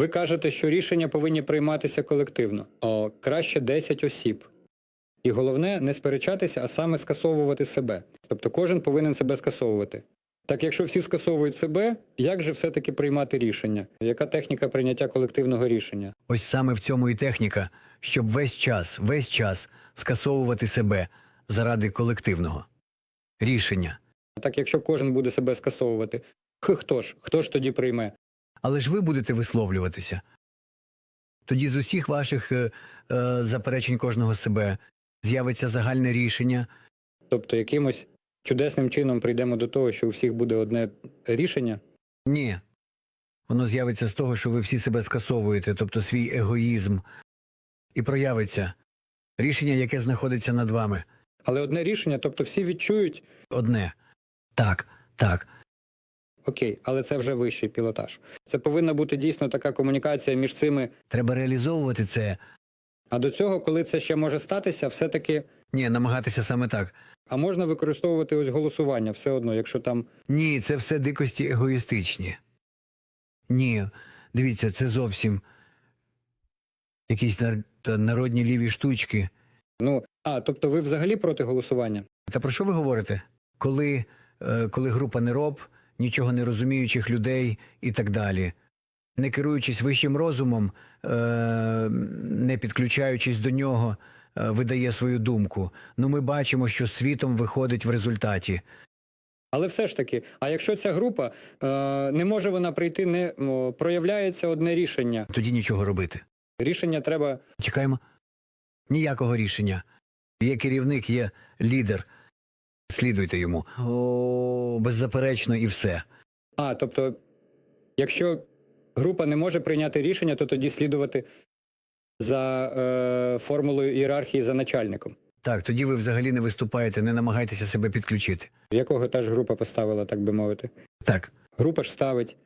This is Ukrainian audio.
Ви кажете, що рішення повинні прийматися колективно. О, краще 10 осіб. І головне не сперечатися, а саме скасовувати себе. Тобто кожен повинен себе скасовувати. Так якщо всі скасовують себе, як же все-таки приймати рішення? Яка техніка прийняття колективного рішення? Ось саме в цьому і техніка, щоб весь час, весь час скасовувати себе заради колективного рішення. Так якщо кожен буде себе скасовувати, хто ж? Хто ж тоді прийме? Але ж ви будете висловлюватися. Тоді з усіх ваших е, е, заперечень кожного себе з'явиться загальне рішення. Тобто якимось чудесним чином прийдемо до того, що у всіх буде одне рішення? Ні. Воно з'явиться з того, що ви всі себе скасовуєте, тобто свій егоїзм, і проявиться рішення, яке знаходиться над вами. Але одне рішення, тобто всі відчують, Одне. Так, так. Окей, але це вже вищий пілотаж. Це повинна бути дійсно така комунікація між цими. Треба реалізовувати це. А до цього, коли це ще може статися, все-таки. Ні, намагатися саме так. А можна використовувати ось голосування все одно, якщо там Ні, це все дикості егоїстичні. Ні, дивіться, це зовсім якісь нар- та народні ліві штучки. ну а тобто ви взагалі проти голосування? Та про що ви говорите? Коли, е, коли група нероб, нічого не розуміючих людей і так далі, не керуючись вищим розумом, е, не підключаючись до нього, е, видає свою думку. Ну, ми бачимо, що світом виходить в результаті. Але все ж таки, а якщо ця група е, не може вона прийти, не проявляється одне рішення. Тоді нічого робити. Рішення треба Чекаємо. Ніякого рішення. Є керівник, є лідер. Слідуйте йому. О, беззаперечно і все. А, тобто, якщо група не може прийняти рішення, то тоді слідувати за е, формулою ієрархії за начальником, Так, тоді ви взагалі не виступаєте, не намагайтеся себе підключити. якого теж група поставила, так би мовити. Так, Група ж ставить.